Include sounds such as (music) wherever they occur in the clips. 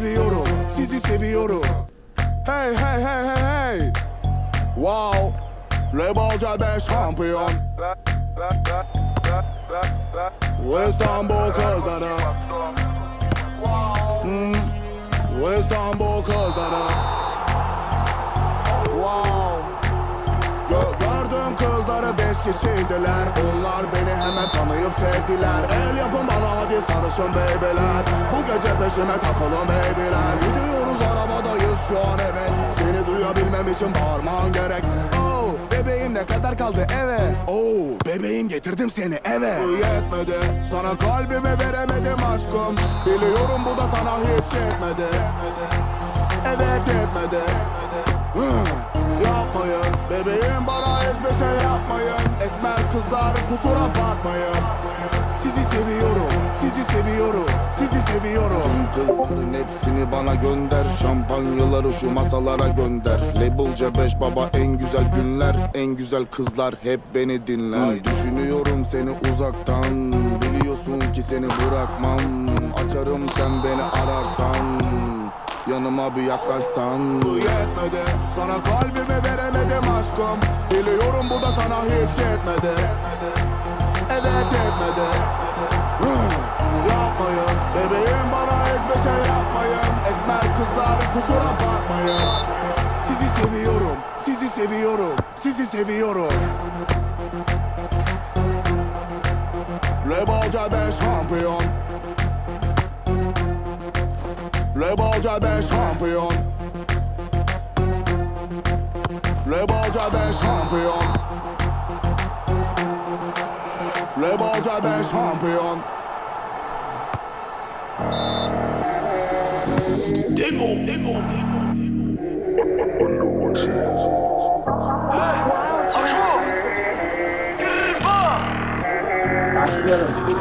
seviyorum, sizi seviyorum. Hey hey hey hey hey. Wow. Lebalca 5 şampiyon. İstanbul kızları. Hmm. İstanbul kızları. Kişiydiler Onlar beni hemen tanıyıp sevdiler. El yapın bana hadi sarışın beybiler Bu gece peşime takılın beybiler Gidiyoruz arabadayız şu an evet. Seni duyabilmem için bağırman gerek. Oh bebeğim ne kadar kaldı eve Oh bebeğim getirdim seni eve Bu yetmedi sana kalbimi veremedim aşkım. Biliyorum bu da sana hiç yetmedi. Evet yetmedi. Hı, Yapmayın. Bebeğim bana hiçbir şey Esmer kızlar kusura bakmayın. Sizi seviyorum, sizi seviyorum, sizi seviyorum. Tüm kızların hepsini bana gönder. Şampanyaları şu masalara gönder. Labelce 5 baba en güzel günler En güzel kızlar hep beni dinler. Düşünüyorum seni uzaktan. Biliyorsun ki seni bırakmam. Açarım sen beni ararsan Yanıma bir yaklaşsan. Bu yetmedi. Sana kalbimi veremedim aşkım. Biliyorum bu da sana hiç yetmedi. Evet yetmedi Yapmayın. Bebeğim bana hiçbir şey yapmayın. Esmer kızlar kusura bakmayın. Sizi seviyorum. Sizi seviyorum. Sizi seviyorum. Lebalca 5 şampiyon Lebalca 5 şampiyon. Lebalca 5 şampiyon. Lebalca 5 şampiyon. Demo, demo, demo,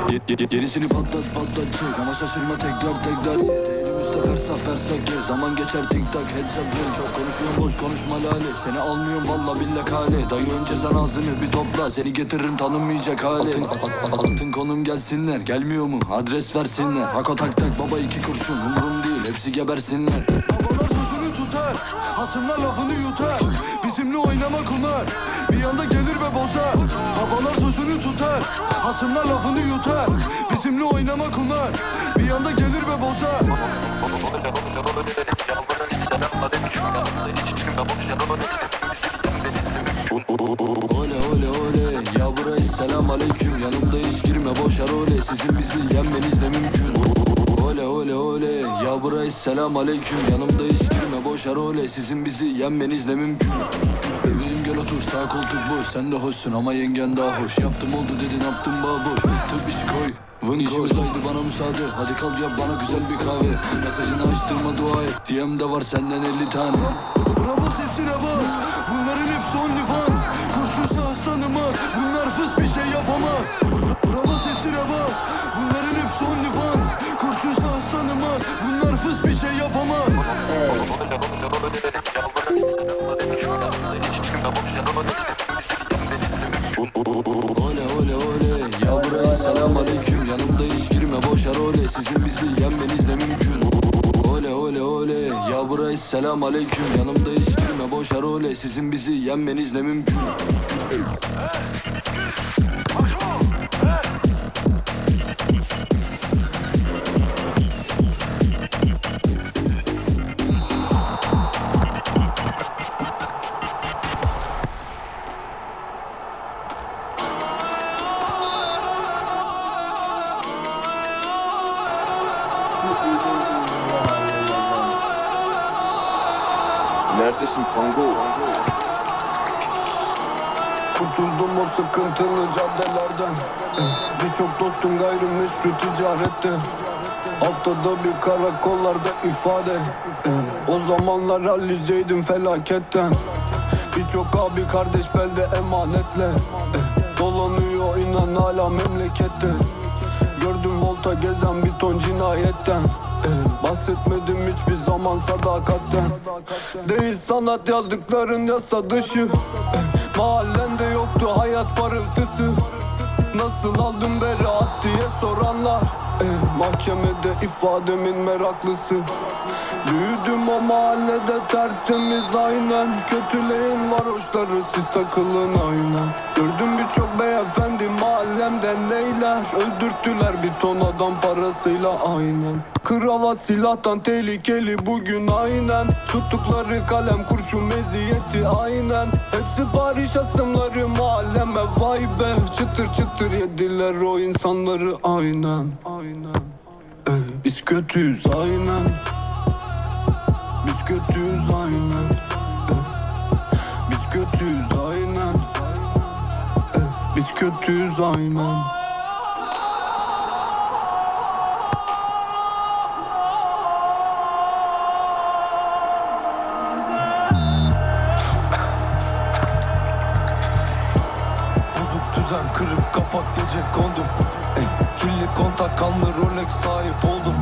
ye- Yenisini patlat patlat. Çık ama şaşırma tekrar tekrar Fersa fersa gez Zaman geçer tik tak heads up ring. Çok konuşuyorum boş konuşma lale. Seni almıyorum valla billah kale. Dayı önce sen ağzını bir topla. Seni getiririm tanınmayacak hale. Altın, a- a- a- altın konum gelsinler. Gelmiyor mu? Adres versinler. Hako tak tak baba iki kurşun. Umurum değil hepsi gebersinler. Babalar sözünü tutar. Hasımlar lafını yutar. Bizimle oynama kumar Bir anda gelir ve bozar. Babalar sözünü tutar Hasımlar lafını yutar. Bizimle oynama kumar Bir anda gelir ve bozar. Ole ole ole. Ya buraya selam aleyküm. Yanımda hiç girme boş ole. Sizin bizi yenmeniz ne mümkün? Ole ole ole. Ya buraya selam aleyküm. Yanımda hiç girme boş ole. Sizin bizi yenmeniz ne mümkün gel otur sağ koltuk boş. Sen de hoşsun ama yengen daha hoş. Yaptım oldu dedin yaptım boş. Tıp işi koy Vın İşimiz haydi bana müsaade. Hadi kal yap bana güzel bir kahve. Mesajını açtırma dua et. DM'de var senden 50 tane. Bravo hepsine bas Bunların hepsi only fans Kurşun şahıs tanımaz. Bunlar fıs bir şey yapamaz. Bravo hepsine bas Bunların hepsi only fans Kurşun şahıs tanımaz. Bunlar fıs ya buraya selam aleyküm. Yanımda hiç girme boş ole Sizin bizi yenmeniz ne mümkün Kurtuldum o sıkıntılı caddelerden. Birçok dostum gayrimeşru ticarette Haftada bir karakollarda ifade. O zamanlar halliceydim felaketten. Birçok abi kardeş belde emanetle. Dolanıyor inan hala memlekette. Gördüm volta gezen bir ton cinayetten. Bahsetmedim hiçbir zaman sadakatten. Değil sanat yazdıkların yasa dışı Mahallende yoktu hayat parıltısı. Nasıl aldım beraat diye soranlar. Ey, mahkemede ifademin meraklısı. Büyüdüm o mahallede tertemiz aynen. Kötüleyin varoşları siz takılın aynen. Gördüm birçok beyefendi mahallemden neyler? Öldürttüler bir ton adam parasıyla aynen. Kravat silahtan tehlikeli bugün aynen. Tuttukları kalem kurşun meziyeti aynen. Hepsi Paris asımları mahalleme vay be. Çıtır çıtır yediler o insanları aynen. Aynen. Ey, Biz kötüyüz aynen. Biz kötüyüz aynen. Ey, Biz kötüyüz aynen Biz kötüyüz aynen. Bozuk düzen kırık kafa gece kondum. Ey, Kirli kontak kanlı Rolex sahip oldum.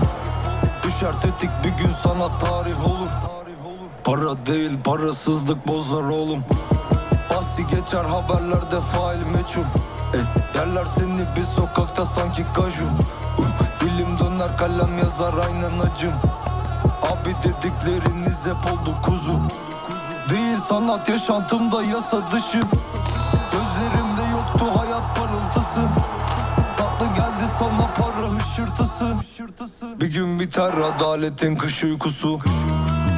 Düşer tetik bir gün sana tarih olur. Para değil parasızlık bozar oğlum Bahsi geçer haberlerde fail meçhul. Ey, Yerler seni bir sokakta sanki kaju uh, Dilim döner kalem yazar aynen acım. Abi dedikleriniz hep oldu kuzu. Değil sanat yaşantımda yasa dışı. Gözlerimde yoktu hayat parıltısı. Tatlı geldi sana para hışırtısı. Bir gün biter adaletin kış uykusu.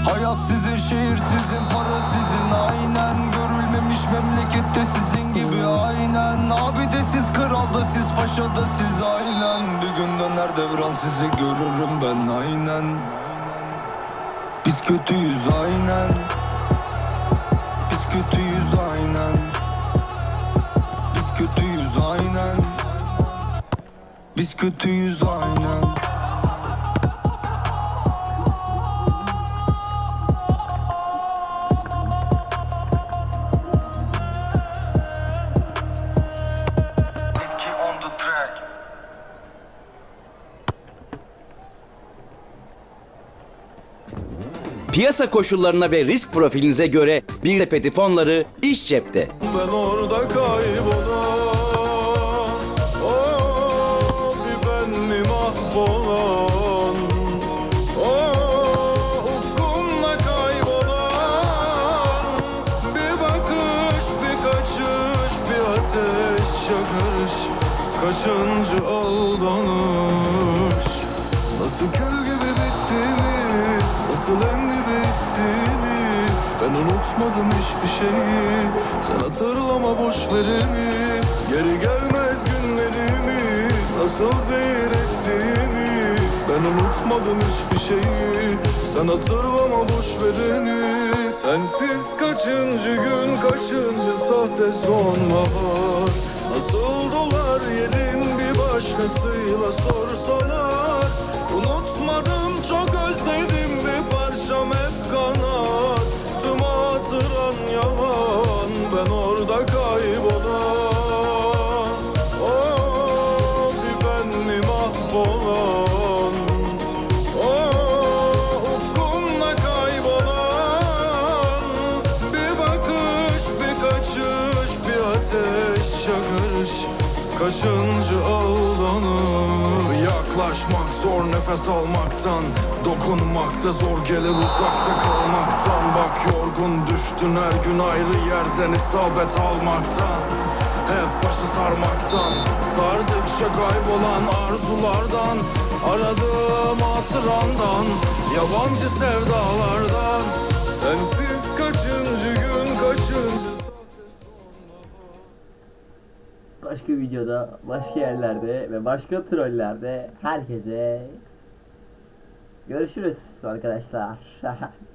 Hayat sizin şehir sizin para sizin aynen memlekette sizin gibi aynen. Abi de siz kral da siz paşa da siz. Aynen. Bir gün döner devran sizi görürüm ben aynen. Biz kötüyüz aynen. Biz kötüyüz aynen. Biz kötüyüz aynen. Biz kötüyüz aynen Piyasa koşullarına ve risk profilinize göre bir de petifonları iş cepte. Ben orada Kaçıncı aldanış Nasıl kül gibi bittiğini Nasıl dibi bittiğini Ben unutmadım hiçbir şeyi. Sen hatırlama boşlarını Geri gelmez günlerimi. Nasıl zehir ettiğini Ben unutmadım hiçbir şeyi. Sen hatırlama boş vereni Sensiz kaçıncı gün Kaçıncı sahte sonbahar? Nasıl dolar yerin bir başkasıyla sorsalar mi mahvolan Oh ufkumda kaybolan. Bir bakış bir kaçış bir ateş yakarış Kaçıncı aldanır Yaklaşmak zor nefes almaktan Dokunmakta zor gelir uzakta kalmaktan. Bak yorgun düştün her gün ayrı yerden isabet almaktan hep başı sarmaktan Sardıkça kaybolan arzulardan Aradığım hatırandan Yabancı sevdalardan Sensiz kaçıncı gün kaçıncı başka videoda, başka yerlerde ve başka trollerde herkese görüşürüz arkadaşlar. (laughs)